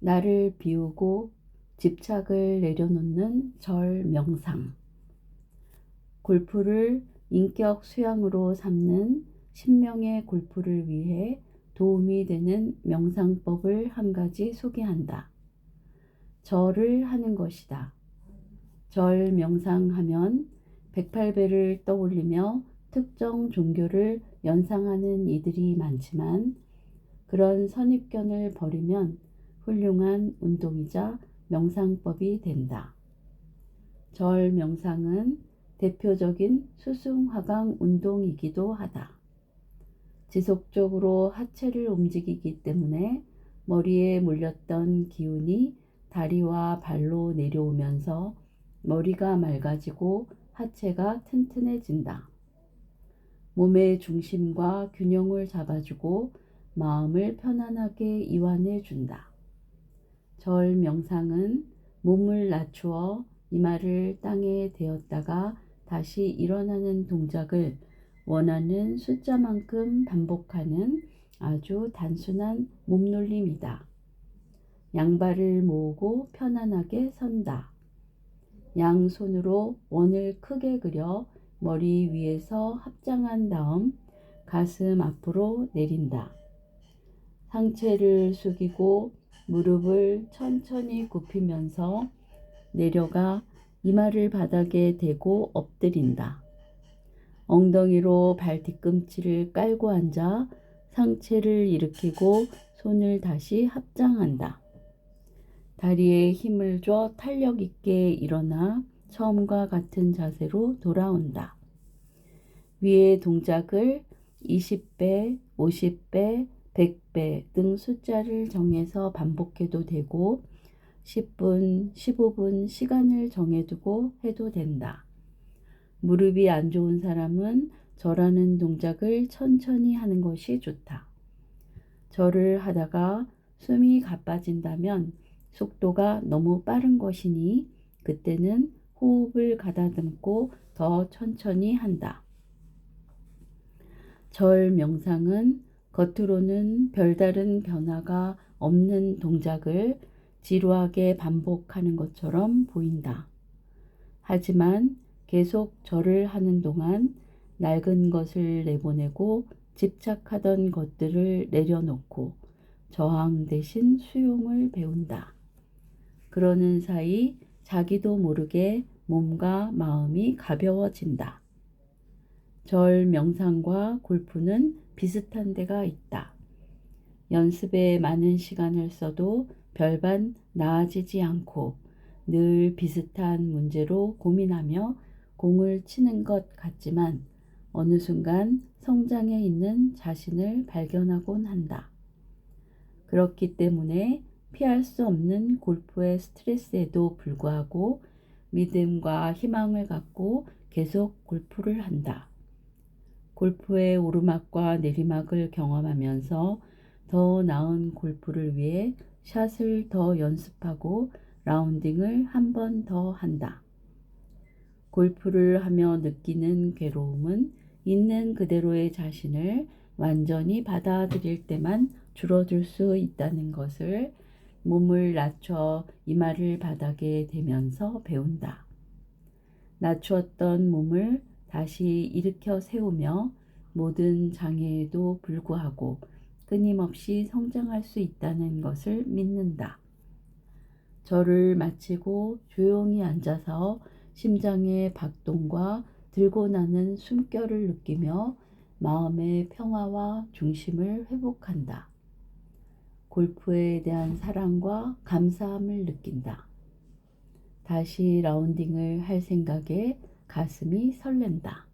나를 비우고 집착을 내려놓는 절 명상. 골프를 인격 수양으로 삼는 신명의 골프를 위해 도움이 되는 명상법을 한 가지 소개한다. 절을 하는 것이다. 절 명상하면 108배를 떠올리며 특정 종교를 연상하는 이들이 많지만 그런 선입견을 버리면 훌륭한 운동이자 명상법이 된다. 절 명상은 대표적인 수승화강 운동이기도 하다. 지속적으로 하체를 움직이기 때문에 머리에 몰렸던 기운이 다리와 발로 내려오면서 머리가 맑아지고 하체가 튼튼해진다. 몸의 중심과 균형을 잡아주고 마음을 편안하게 이완해 준다. 절 명상은 몸을 낮추어 이마를 땅에 대었다가 다시 일어나는 동작을 원하는 숫자만큼 반복하는 아주 단순한 몸놀림이다. 양발을 모으고 편안하게 선다. 양손으로 원을 크게 그려 머리 위에서 합장한 다음 가슴 앞으로 내린다. 상체를 숙이고 무릎을 천천히 굽히면서 내려가 이마를 바닥에 대고 엎드린다. 엉덩이로 발 뒤꿈치를 깔고 앉아 상체를 일으키고 손을 다시 합장한다. 다리에 힘을 줘 탄력 있게 일어나 처음과 같은 자세로 돌아온다. 위의 동작을 20배, 50배, 100배 등 숫자를 정해서 반복해도 되고 10분, 15분 시간을 정해두고 해도 된다. 무릎이 안 좋은 사람은 절하는 동작을 천천히 하는 것이 좋다. 절을 하다가 숨이 가빠진다면 속도가 너무 빠른 것이니 그때는 호흡을 가다듬고 더 천천히 한다. 절 명상은 겉으로는 별다른 변화가 없는 동작을 지루하게 반복하는 것처럼 보인다. 하지만 계속 절을 하는 동안 낡은 것을 내보내고 집착하던 것들을 내려놓고 저항 대신 수용을 배운다. 그러는 사이 자기도 모르게 몸과 마음이 가벼워진다. 절 명상과 골프는 비슷한 데가 있다. 연습에 많은 시간을 써도 별반 나아지지 않고 늘 비슷한 문제로 고민하며 공을 치는 것 같지만 어느 순간 성장해 있는 자신을 발견하곤 한다. 그렇기 때문에 피할 수 없는 골프의 스트레스에도 불구하고 믿음과 희망을 갖고 계속 골프를 한다. 골프의 오르막과 내리막을 경험하면서 더 나은 골프를 위해 샷을 더 연습하고 라운딩을 한 번 더 한다. 골프를 하며 느끼는 괴로움은 있는 그대로의 자신을 완전히 받아들일 때만 줄어들 수 있다는 것을 몸을 낮춰 이마를 바닥에 대면서 배운다. 낮추었던 몸을 다시 일으켜 세우며 모든 장애에도 불구하고 끊임없이 성장할 수 있다는 것을 믿는다. 절을 마치고 조용히 앉아서 심장의 박동과 들고 나는 숨결을 느끼며 마음의 평화와 중심을 회복한다. 골프에 대한 사랑과 감사함을 느낀다. 다시 라운딩을 할 생각에 가슴이 설렌다.